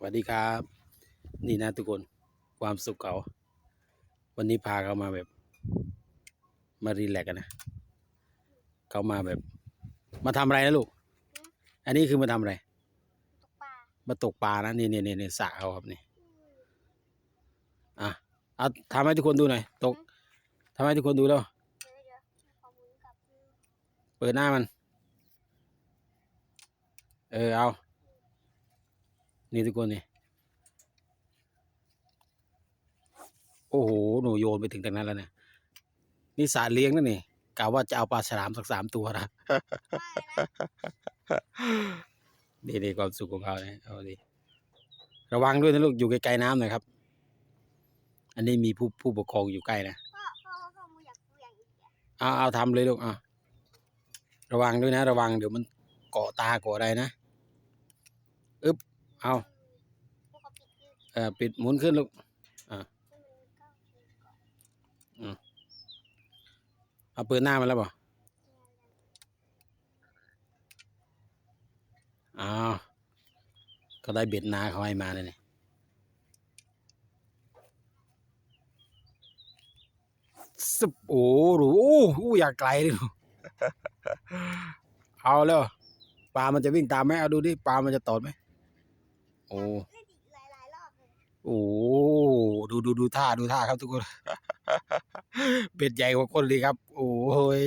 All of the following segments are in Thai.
สวัสดีครับ นี่นะทุกคนความสุขเขา วันนี้พาเขามาแบบ มารีแลกซ์กันนะเขามาแบบ มาทำอะไรนะลูก อันนี้คือมาทำอะไรตกปลามาตกปลานะนี่นี่นี่นี่สระเขาครับนี่อะเอาทำให้ทุกคนดูหน่อยตกทำให้ทุกคนดูแล้วเดี๋ยวเดี๋ยวขอหมุนกลับมือเปิดหน้ามัน เออเอา นี่ทุกคนนี่โอ้โหหนูโยนไปถึงตรงนั้นแล้วเนี่ยนี่สาเลี้ยงนั่นนี่กะว่าจะเอาปลาฉลามสักสามตัวนะไม่นะนี่นี่ความสุขของเขาเนี่ยเอาดิระวังด้วยนะลูกอยู่ไกลๆน้ำหน่อยครับ อันนี้มีผู้ผู้ปกครองอยู่ใกล้นะเอาเอาทำเลยลูกเอาระวังด้วยนะ ระวังเดี๋ยวมันเกาะตาเกาะอะไรนะ เอาเอ่ออปิดหมุนขึ้นลูกให้มันเข้าอเอาปิดหน้ามันแล้วเปล่าอ้าวก็ได้เบ็ดนาเขาให้มาเลยนี่สบโอ้โหโอ้อยากไกลเลยเอาแล้วปลามันจะวิ่งตามไหมเอาดูดิปลามันจะตอดไหม โอ้เล่นอีกหลายหลายๆรอบเลยโอ้ดูดูดูท่าดูท่าครับทุกคน เบ็ดใหญ่กว่าคนเลยครับ โอ้ย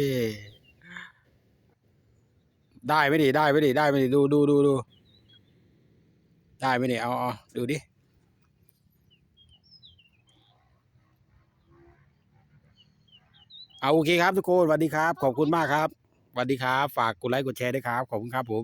ได้ไหมดิได้ไหมดิได้ไหมดิดูดูดูดูได้ไหมดิเอาเอาดูดิเอาโอเคครับทุกคนสวัสดีครับ ขอบคุณมากครับสวัสดีครับ ฝากกดไลค์กดแชร์ด้วยครับ ขอบคุณครับผม